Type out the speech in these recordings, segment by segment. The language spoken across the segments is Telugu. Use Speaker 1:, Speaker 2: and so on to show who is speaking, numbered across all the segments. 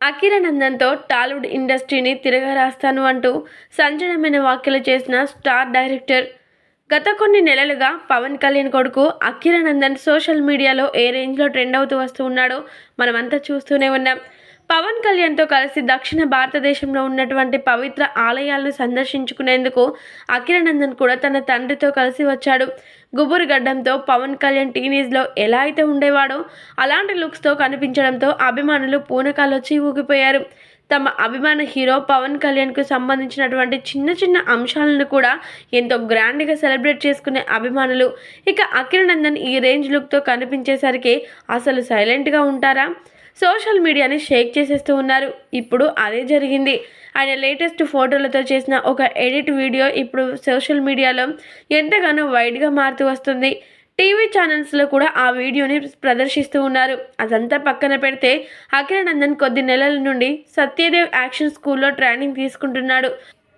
Speaker 1: అకిరానందన్తో టాలీవుడ్ ఇండస్ట్రీని తిరగరాస్తాను అంటూ సంచలనమైన వ్యాఖ్యలు చేసిన స్టార్ డైరెక్టర్. గత కొన్ని నెలలుగా పవన్ కళ్యాణ్ కొడుకు అకిరానందన్ సోషల్ మీడియాలో ఏ రేంజ్లో ట్రెండ్ అవుతూ వస్తూ ఉన్నాడో మనమంతా చూస్తూనే ఉన్నాం. పవన్ కళ్యాణ్తో కలిసి దక్షిణ భారతదేశంలో ఉన్నటువంటి పవిత్ర ఆలయాలను సందర్శించుకునేందుకు అఖిలనందన్ కూడా తన తండ్రితో కలిసి వచ్చాడు. గుబురు గడ్డంతో పవన్ కళ్యాణ్ టీనేజ్లో ఎలా అయితే ఉండేవాడో అలాంటి లుక్స్తో కనిపించడంతో అభిమానులు పూనకాలొచ్చి ఊగిపోయారు. తమ అభిమాన హీరో పవన్ కళ్యాణ్కు సంబంధించినటువంటి చిన్న చిన్న అంశాలను కూడా ఎంతో గ్రాండ్గా సెలబ్రేట్ చేసుకునే అభిమానులు. ఇక అకిరానందన్ ఈ రేంజ్ లుక్తో కనిపించేసరికి అసలు సైలెంట్గా ఉంటారా? సోషల్ మీడియాని షేక్ చేసేస్తూ ఉన్నారు. ఇప్పుడు అదే జరిగింది. ఆయన లేటెస్ట్ ఫోటోలతో చేసిన ఒక ఎడిట్ వీడియో ఇప్పుడు సోషల్ మీడియాలో ఎంతగానో వైడ్గా మారుతూ వస్తుంది. టీవీ ఛానల్స్లో కూడా ఆ వీడియోని ప్రదర్శిస్తూ ఉన్నారు. అదంతా పక్కన పెడితే అఖిలానందన్ కొద్ది నెలల నుండి సత్యదేవ్ యాక్షన్ స్కూల్లో ట్రైనింగ్ తీసుకుంటున్నాడు.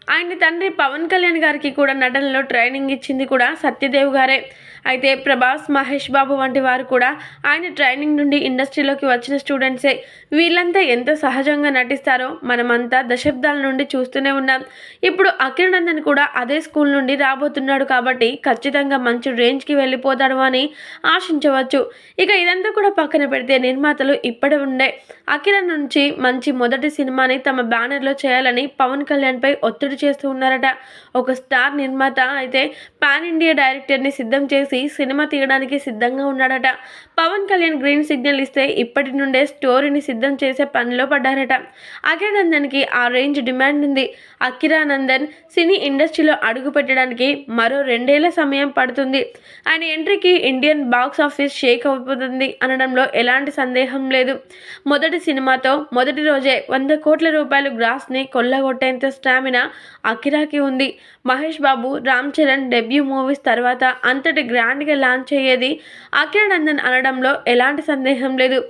Speaker 1: ఆయన తండ్రి పవన్ కళ్యాణ్ గారికి కూడా నటనలో ట్రైనింగ్ ఇచ్చింది కూడా సత్యదేవ్ గారే. అయితే ప్రభాస్ మహేష్ బాబు వంటి వారు కూడా ఆయన ట్రైనింగ్ నుండి ఇండస్ట్రీలోకి వచ్చిన స్టూడెంట్సే. వీళ్ళంతా ఎంత సహజంగా నటిస్తారో మనమంతా దశాబ్దాల నుండి చూస్తూనే ఉన్నాం. ఇప్పుడు అఖిలానందన్ కూడా అదే స్కూల్ నుండి రాబోతున్నాడు కాబట్టి ఖచ్చితంగా మంచి రేంజ్కి వెళ్ళిపోతాడు అని ఆశించవచ్చు. ఇక ఇదంతా కూడా పక్కన పెడితే నిర్మాతలు ఇప్పటి ఉండే అఖిల నుంచి మంచి మొదటి సినిమాని తమ బ్యానర్లో చేయాలని పవన్ కళ్యాణ్పై ఒత్తిడి చేస్తూ ఉన్నారట. ఒక స్టార్ నిర్మాత అయితే పాన్ ఇండియా డైరెక్టర్ని సిద్ధం చేసి సినిమా తీయడానికి సిద్ధంగా ఉన్నాడట. పవన్ కళ్యాణ్ గ్రీన్ సిగ్నల్ ఇస్తే ఇప్పటి నుండే స్టోరీని సిద్ధం చేసే పనిలో పడ్డారట. అఖిరానందన్కి ఆ రేంజ్ డిమాండ్ ఉంది. అఖిరానందన్ సినీ ఇండస్ట్రీలో అడుగు పెట్టడానికి మరో రెండేళ్ళ సమయం పడుతుంది. ఆయన ఎంట్రీకి ఇండియన్ బాక్స్ ఆఫీస్ షేక్ అయిపోతుంది అనడంలో ఎలాంటి సందేహం లేదు. మొదటి సినిమాతో మొదటి రోజే వంద కోట్ల రూపాయలు గ్రాస్ని కొల్లగొట్టేంత స్టామినా అఖిరాకి ఉంది. మహేష్ బాబు రామ్ చరణ్ డెబ్యూ మూవీస్ తర్వాత అంతటి గ్రాండ్గా లాంచ్ అయ్యేది అఖిరానందన్ అనడంలో ఎలాంటి సందేహం లేదు.